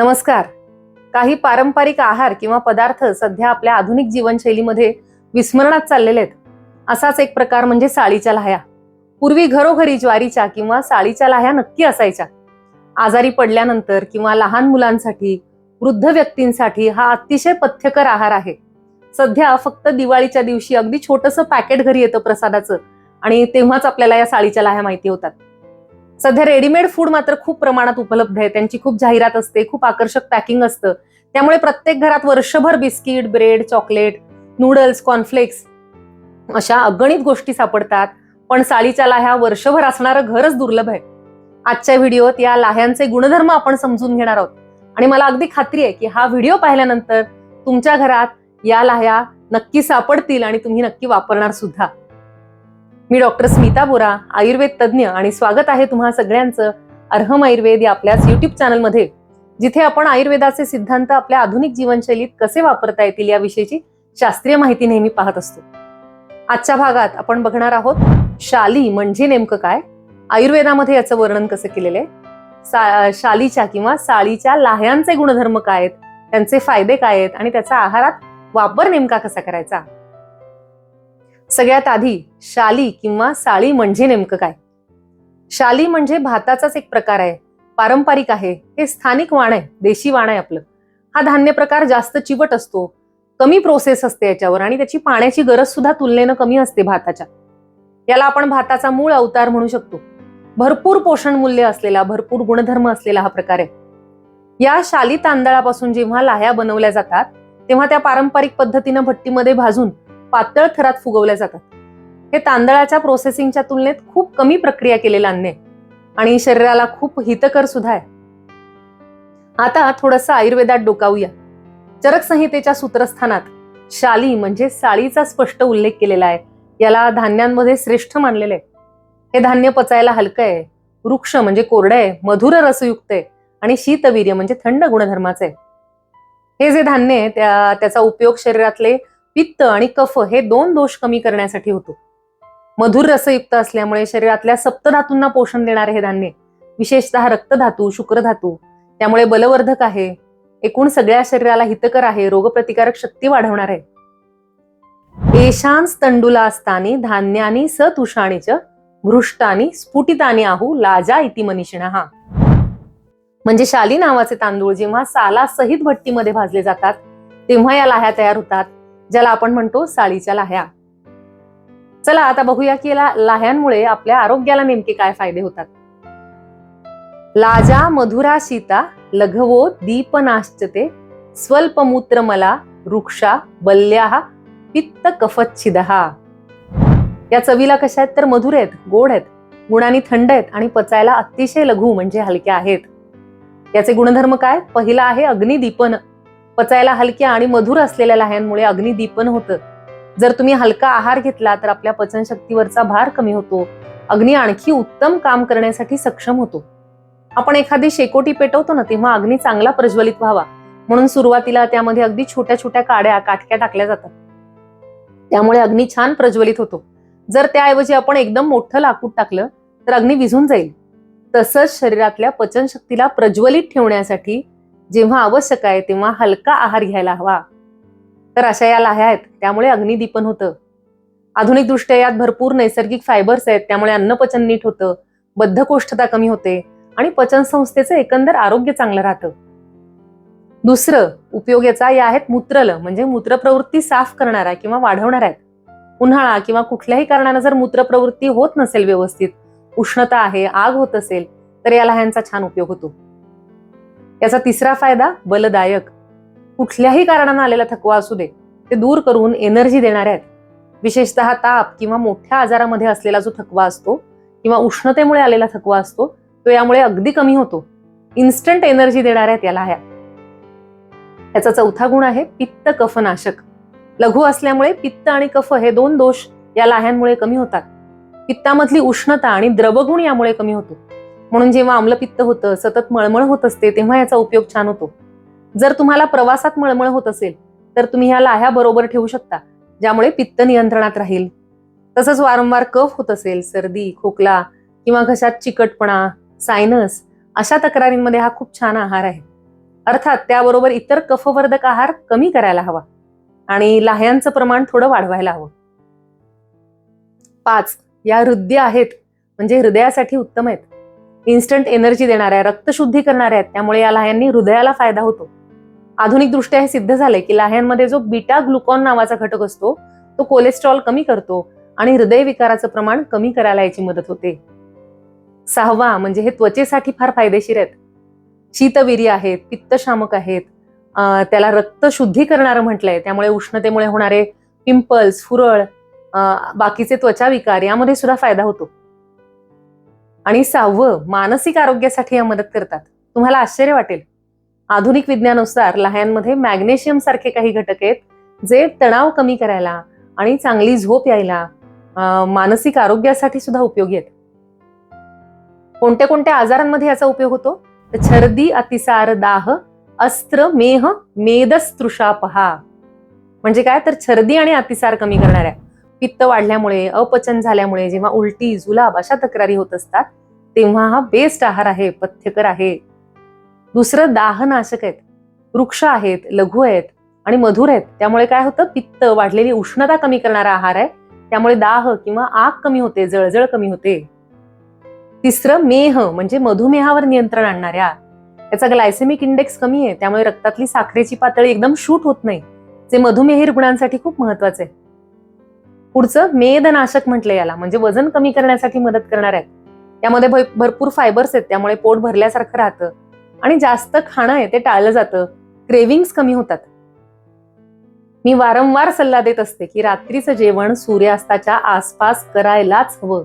नमस्कार. काही पारंपरिक आहार किंवा पदार्थ सध्या आपल्या आधुनिक जीवनशैलीमध्ये विस्मरणात चाललेले आहेत. असाच एक प्रकार म्हणजे साळीच्या लाह्या. पूर्वी घरोघरी ज्वारीच्या किंवा साळीच्या लाह्या नक्की असायच्या. आजारी पडल्यानंतर किंवा लहान मुलांसाठी वृद्ध व्यक्तींसाठी हा अतिशय पथ्यकर आहार आहे. सध्या फक्त दिवाळीच्या दिवशी अगदी छोटंसं पॅकेट घरी येतं प्रसादाचं आणि तेव्हाच आपल्याला या साळीच्या लाह्या माहिती होतात. सध्या रेडीमेड फूड मात्र खूप प्रमाणात उपलब्ध आहे. त्यांची खूप जाहिरात असते खूप आकर्षक पॅकिंग असतं. त्यामुळे प्रत्येक घरात वर्षभर biscuit bread chocolate noodles cornflakes अशा अगणित गोष्टी सापडतात. पण साळीच्या लाह्या वर्षभर असणारं घरच दुर्लभ आहे. आजच्या व्हिडिओत या लाह्यांचे गुणधर्म आपण समजून घेणार आहोत. आणि मला अगदी खात्री आहे की हा व्हिडिओ पाहिल्यानंतर तुमच्या घरात या लाह्या नक्की सापडतील आणि तुम्ही नक्की वापरणार सुद्धा. मी डॉक्टर स्मिता बोरा आयुर्वेद तज्ज्ञ आणि स्वागत आहे तुम्हा सगळ्यांचं अर्हम आयुर्वेद या आपल्याच युट्यूब चॅनलमध्ये जिथे आपण आयुर्वेदाचे सिद्धांत आपल्या आधुनिक जीवनशैलीत कसे वापरता येतील याविषयीची शास्त्रीय माहिती नेहमी पाहत असतो. आजच्या भागात आपण बघणार आहोत शाली म्हणजे नेमकं काय? आयुर्वेदामध्ये याचं वर्णन कसं केलेलं आहे? सा शालीच्या किंवा साळीच्या लाह्यांचे गुणधर्म काय आहेत? त्यांचे फायदे काय आहेत? आणि त्याचा आहारात वापर नेमका कसा करायचा? सगळ्यात आधी शाली किंवा साळी म्हणजे नेमकं काय? शाली म्हणजे भाताचाच एक प्रकार आहे पारंपरिक आहे हे स्थानिक वाण आहे देशी वाण आहे आपलं. हा धान्य प्रकार जास्त चिवट असतो कमी प्रोसेस असते याच्यावर आणि त्याची पाण्याची गरज सुद्धा तुलनेनं कमी असते भाताच्या. याला आपण भाताचा मूळ अवतार म्हणू शकतो. भरपूर पोषण मूल्य असलेला भरपूर गुणधर्म असलेला हा प्रकार आहे. या शाली तांदळापासून जेव्हा लाह्या बनवल्या जातात तेव्हा त्या पारंपरिक पद्धतीनं भट्टीमध्ये भाजून पातळ थरात फुगवल्या जातात. हे तांदळाच्या प्रोसेसिंगच्या तुलनेत खूप कमी प्रक्रिया केलेलं अन्न आहे. आणि शरीराला खूप हितकर सुद्धा आहे. आता थोडंसं आयुर्वेदात डोकावूया. चरक संहितेच्या सूत्रस्थानात शाली म्हणजे साळीचा स्पष्ट उल्लेख केलेला आहे. याला धान्यांमध्ये श्रेष्ठ मानलेलं आहे. हे धान्य पचायला हलकं आहे. वृक्ष म्हणजे कोरडं आहे. मधुर रसयुक्त आहे. आणि शीतवीर्य म्हणजे थंड गुणधर्माचं आहे. हे जे धान्य आहे त्या त्याचा उपयोग शरीरातले पित्त आणि कफ हे दोन दोष कमी करण्यासाठी होतो. मधुर रसयुक्त असल्यामुळे शरीरातल्या सप्तधातूंना पोषण देणारे हे धान्य विशेषतः रक्तधातू शुक्रधातू त्यामुळे बलवर्धक आहे. एकूण सगळ्या शरीराला हितकर आहे रोगप्रतिकारक शक्ती वाढवणार आहे. एशांस तंडुलास्तानी धान्यानी सतुषाणीच भृष्टानी स्फुटितानी आहू लाजा इति मनीषिणा. हा म्हणजे शाली नावाचे तांदूळ जेव्हा साला सहित भट्टीमध्ये भाजले जातात तेव्हा या लाह्या तयार होतात. ज्याला आपण म्हणतो साळीच्या लाह्या. चला आता बघूया की लाह्यांमुळे आपल्या आरोग्याला नेमके काय फायदे होतात. लाजा मधुरा सीता लघवो दीपनाश्चते स्वल्पमूत्र मला वृक्षा बल्ल्या पित्त कफच्छिदहा या चवीला कशा आहेत तर मधुर आहेत गोड आहेत गुणांनी थंड आहेत आणि पचायला अतिशय लघु म्हणजे हलक्या आहेत. याचे गुणधर्म काय? पहिला आहे अग्निदीपन. पचायला हलक्या आणि मधुर असलेल्या लाह्यांमुळे अग्निदीपन होतं. जर तुम्ही हलका आहार घेतला तर आपल्या पचनशक्तीवरचा भार कमी होतो. अग्नी आणखी उत्तम काम करण्यासाठी सक्षम होतो. आपण एखादी शेकोटी पेटवतो ना तेव्हा अग्नी चांगला प्रज्वलित व्हावा. म्हणून सुरुवातीला त्यामध्ये अगदी छोट्या छोट्या काड्या काटक्या टाकल्या जातात. त्यामुळे अग्नी छान प्रज्वलित होतो. जर त्याऐवजी आपण एकदम मोठं लाकूड टाकलं तर अग्नी विझून जाईल. तसंच शरीरातल्या पचनशक्तीला प्रज्वलित ठेवण्यासाठी जेव्हा आवश्यक आहे तेव्हा हलका आहार घ्यायला हवा. तर अशा या लाह्या आहेत त्यामुळे अग्निदीपन होतं. आधुनिक दृष्ट्या यात भरपूर नैसर्गिक फायबर्स आहेत त्यामुळे अन्नपचन नीट होतं बद्धकोष्ठता कमी होते आणि पचन संस्थेचं एकंदर आरोग्य चांगलं राहतं. दुसरं उपयोग याचा या आहेत मूत्रल म्हणजे मूत्रप्रवृत्ती साफ करणारा किंवा वाढवणार आहेत. उन्हाळा किंवा कुठल्याही कारणानं जर मूत्रप्रवृत्ती होत नसेल व्यवस्थित उष्णता आहे आग होत असेल तर या लह्यांचा छान उपयोग होतो. याचा तिसरा फायदा बलदायक. कुठल्याही कारणानं आलेला थकवा असू दे ते दूर करून एनर्जी देणारे आहेत. विशेषतः ताप किंवा मोठ्या आजारामध्ये असलेला जो थकवा असतो किंवा उष्णतेमुळे आलेला थकवा असतो तो यामुळे अगदी कमी होतो. इन्स्टंट एनर्जी देणाऱ्या आहेत या लाह्या याचा चौथा गुण आहे पित्त कफनाशक. लघु असल्यामुळे पित्त आणि कफ हे दोन दोष या लाह्यांमुळे कमी होतात. पित्तामधली उष्णता आणि द्रवगुण यामुळे कमी होतो. म्हणून जेव्हा आम्लपित्त होतं सतत मळमळ होत असते तेव्हा याचा उपयोग छान होतो. जर तुम्हाला प्रवासात मळमळ होत असेल तर तुम्ही ह्या लाह्या बरोबर ठेवू शकता ज्यामुळे पित्त नियंत्रणात राहील. तसंच वारंवार कफ होत असेल सर्दी खोकला किंवा घशात चिकटपणा सायनस अशा तक्रारींमध्ये हा खूप छान आहार आहे. अर्थात त्याबरोबर इतर कफवर्धक आहार कमी करायला हवा आणि लाह्यांचं प्रमाण थोडं वाढवायला हवं. पाच या हृदय आहेत म्हणजे हृदयासाठी उत्तम आहेत. इन्स्टंट एनर्जी देणाऱ्या रक्तशुद्धी करणाऱ्या आहेत. त्यामुळे या लाह्यांनी हृदयाला फायदा होतो. आधुनिक दृष्ट्या हे सिद्ध झाले की लाह्यांमध्ये जो बीटा ग्लुकॉन नावाचा घटक असतो तो कोलेस्ट्रॉल कमी करतो आणि हृदयविकाराचं प्रमाण कमी करायला याची मदत होते. सहावा म्हणजे हे त्वचेसाठी फार फायदेशीर आहेत. शीतवीर्य आहेत पित्तशामक आहेत. त्याला रक्त शुद्धी करणारं म्हटलंय. त्यामुळे उष्णतेमुळे होणारे पिंपल्स फुरळ बाकीचे त्वचा विकार यामध्ये सुद्धा फायदा होतो. आणि सहावं मानसिक आरोग्यासाठी या मदत करतात. तुम्हाला आश्चर्य वाटेल. आधुनिक विज्ञानानुसार लहानमध्ये मॅग्नेशियम सारखे काही घटक आहेत जे तणाव कमी करायला आणि चांगली झोप यायला मानसिक आरोग्यासाठी सुद्धा उपयोगी आहेत. कोणत्या कोणत्या आजारांमध्ये याचा उपयोग होतो? तर छर्दी अतिसार दाह अस्त्र मेह मेदस्तृषा पहा म्हणजे काय? तर छर्दी आणि अतिसार कमी करणाऱ्या. पित्त वाढल्यामुळे अपचन झाल्यामुळे जेव्हा उलटी जुलाब अशा तक्रारी होत असतात तेव्हा हा बेस्ट आहार आहे पथ्यकर आहे. दुसरं दाहनाशक आहेत. वृक्ष आहेत लघु आहेत आणि मधुर आहेत. त्यामुळे काय होतं? पित्त वाढलेली उष्णता कमी करणारा आहार आहे. त्यामुळे दाह किंवा आग कमी होते जळजळ कमी होते. तिसरं मेह म्हणजे मधुमेहावर नियंत्रण आणणाऱ्या. त्याचा ग्लायसेमिक इंडेक्स कमी आहे. त्यामुळे रक्तातली साखरेची पातळी एकदम शूट होत नाही. जे मधुमेही रुग्णांसाठी खूप महत्वाचं आहे. पुढचं मेदनाशक म्हटलं याला म्हणजे वजन कमी करण्यासाठी मदत करणार आहेत. यामध्ये भरपूर फायबर्स आहेत त्यामुळे पोट भरल्यासारखं राहतं. आणि जास्त खाणं आहे ते टाळलं जातं. क्रेविंग्स कमी होतात. मी वारंवार सल्ला देत असते की रात्रीचं जेवण सूर्यास्ताच्या आसपास करायलाच हवं.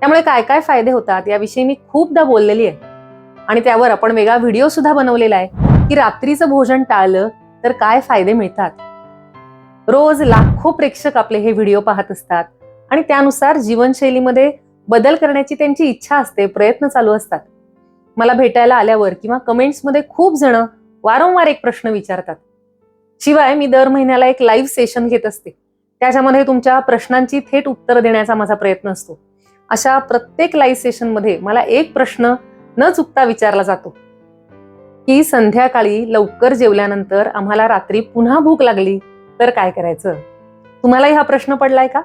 त्यामुळे काय काय फायदे होतात याविषयी मी खूपदा बोललेली आहे. आणि त्यावर आपण वेगळा व्हिडिओ सुद्धा बनवलेला आहे की रात्रीचं भोजन टाळलं तर काय फायदे मिळतात. रोज लाखो प्रेक्षक आपले हे व्हिडिओ पाहत असतात. आणि त्यानुसार जीवनशैलीमध्ये बदल करण्याची त्यांची इच्छा असते प्रयत्न चालू असतात. मला भेटायला आल्यावर किंवा कमेंट्समध्ये खूप जण वारंवार एक प्रश्न विचारतात. शिवाय मी दर महिन्याला एक लाईव्ह सेशन घेत असते. त्याच्यामध्ये तुमच्या प्रश्नांची थेट उत्तर देण्याचा माझा प्रयत्न असतो. अशा प्रत्येक लाईव्ह सेशनमध्ये मला एक प्रश्न न चुकता विचारला जातो. की संध्याकाळी लवकर जेवल्यानंतर आम्हाला रात्री पुन्हा भूक लागली? तर काय करायचं? तुम्हालाही हा प्रश्न पडलाय का?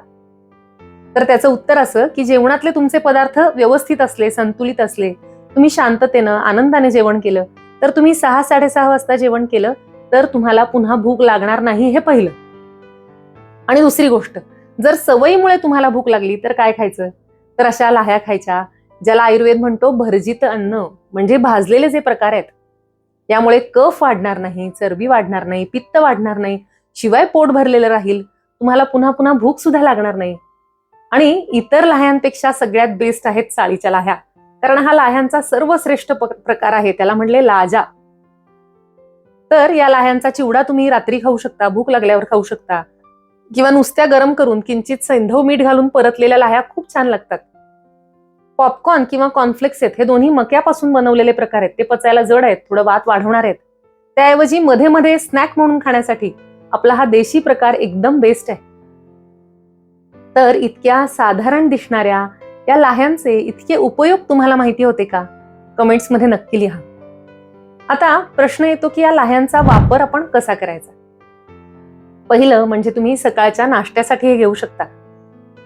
तर त्याचं उत्तर असं की जेवणातले तुमचे पदार्थ व्यवस्थित असले संतुलित असले तुम्ही शांततेनं आनंदाने जेवण केलं तर तुम्ही सहा साडेसहा वाजता जेवण केलं तर तुम्हाला पुन्हा भूक लागणार नाही हे पहिलं. आणि दुसरी गोष्ट जर सवयीमुळे तुम्हाला भूक लागली तर काय खायचं? तर अशा लाह्या खायच्या ज्याला आयुर्वेद म्हणतो भरजित अन्न म्हणजे भाजलेले जे प्रकार आहेत यामुळे कफ वाढणार नाही चरबी वाढणार नाही पित्त वाढणार नाही शिवाय पोट भरलेलं राहील तुम्हाला पुन्हा पुन्हा भूक सुद्धा लागणार नाही. आणि इतर लाह्यांपेक्षा सगळ्यात बेस्ट आहेत साळीच्या लाह्या. कारण हा लाह्यांचा सर्वश्रेष्ठ प्रकार आहे त्याला म्हणले लाजा. तर या लाह्यांचा चिवडा तुम्ही रात्री खाऊ शकता भूक लागल्यावर खाऊ शकता. किंवा नुसत्या गरम करून किंचित सैंधव मीठ घालून परतलेल्या लाह्या खूप छान लागतात. पॉपकॉर्न किंवा कॉर्नफ्लेक्स आहेत हे दोन्ही मक्यापासून बनवलेले प्रकार आहेत. ते पचायला जड आहेत थोडं वात वाढवणार आहेत. त्याऐवजी मध्ये मध्ये स्नॅक म्हणून खाण्यासाठी आपला हा देशी प्रकार एकदम बेस्ट आहे. तर इतक्या साधारण दिसणाऱ्या या लाह्यांचे इतके उपयोग तुम्हाला माहिती होते का? कमेंट्समध्ये नक्की लिहा. आता प्रश्न येतो की या लाह्यांचा वापर आपण कसा करायचा? पहिलं म्हणजे तुम्ही सकाळच्या नाश्त्यासाठी हे घेऊ शकता.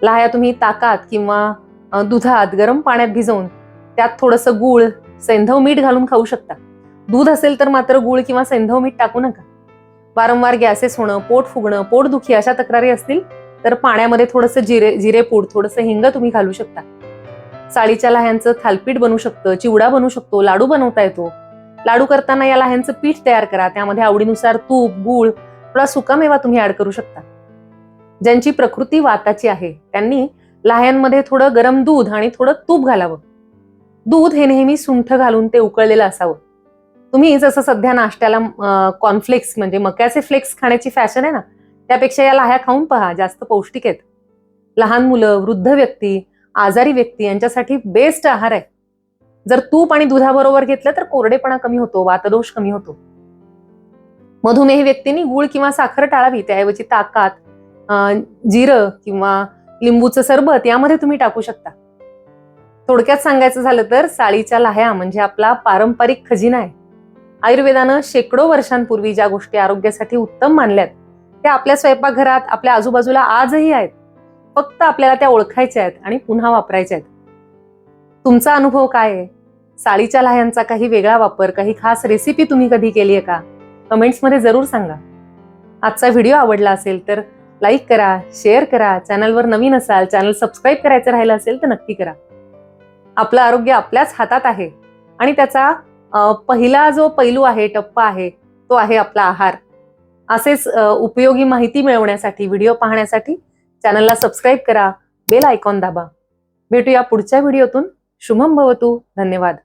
लाह्या तुम्ही ताकात किंवा दुधात गरम पाण्यात भिजवून त्यात थोडंसं गूळ सैंधव मीठ घालून खाऊ शकता. दूध असेल तर मात्र गूळ किंवा सैंधव मीठ टाकू नका. वारंवार गॅसेस होणं पोट फुगणं पोटदुखी अशा तक्रारी असतील तर पाण्यामध्ये थोडंसं जिरे जिरेपूड थोडंसं हिंग तुम्ही घालू शकता. साळीच्या लाह्यांचं थालपीठ बनू शकतं चिवडा बनू शकतो लाडू बनवता येतो. लाडू करताना या लाह्यांचं पीठ तयार करा त्यामध्ये आवडीनुसार तूप गूळ थोडा सुकामेवा तुम्ही ऍड करू शकता. ज्यांची प्रकृती वाताची आहे त्यांनी लाह्यांमध्ये थोडं गरम दूध आणि थोडं तूप घालावं. दूध हे नेहमी सुंठ घालून ते उकळलेलं असावं. तुम्ही जसं सध्या नाश्त्याला कॉर्नफ्लेक्स म्हणजे मक्याचे फ्लेक्स खाण्याची फॅशन आहे ना त्यापेक्षा या लाह्या खाऊन पहा जास्त पौष्टिक आहेत. लहान मुलं वृद्ध व्यक्ती आजारी व्यक्ती यांच्यासाठी बेस्ट आहार आहे. जर तूप आणि दुधाबरोबर घेतलं तर कोरडेपणा कमी होतो वातदोष कमी होतो. मधुमेह व्यक्तींनी गुळ किंवा साखर टाळावी त्याऐवजी ताकात जिरं किंवा लिंबूचं सरबत यामध्ये तुम्ही टाकू शकता. थोडक्यात सांगायचं झालं तर साळीच्या लाह्या म्हणजे आपला पारंपरिक खजिना आहे. आयुर्वेदानं शेकडो वर्षांपूर्वी ज्या गोष्टी आरोग्यासाठी उत्तम मानल्यात त्या आपल्या स्वयंपाकघरात आपल्या आजूबाजूला आजही आहेत. फक्त आपल्याला त्या ओळखायच्या आहेत आणि पुन्हा वापरायच्या आहेत. तुमचा अनुभव काय आहे? साळीच्या लाह्यांचा काही वेगळा वापर काही खास रेसिपी तुम्ही कधी केली आहे का? कमेंट्समध्ये जरूर सांगा. आजचा व्हिडिओ आवडला असेल तर लाईक करा शेअर करा चॅनलवर नवीन असाल चॅनल सबस्क्राईब करायचं राहिलं असेल तर नक्की करा. आपलं आरोग्य आपल्याच हातात आहे आणि त्याचा पहिला जो पैलू आहे टप्पा आहे तो आहे आपला आहार. असेच उपयोगी माहिती मिळवण्यासाठी व्हिडिओ पाहण्यासाठी चॅनलला सबस्क्राईब करा बेल आयकॉन दाबा. भेटूया पुढच्या व्हिडिओतून. शुभम भवतू. धन्यवाद.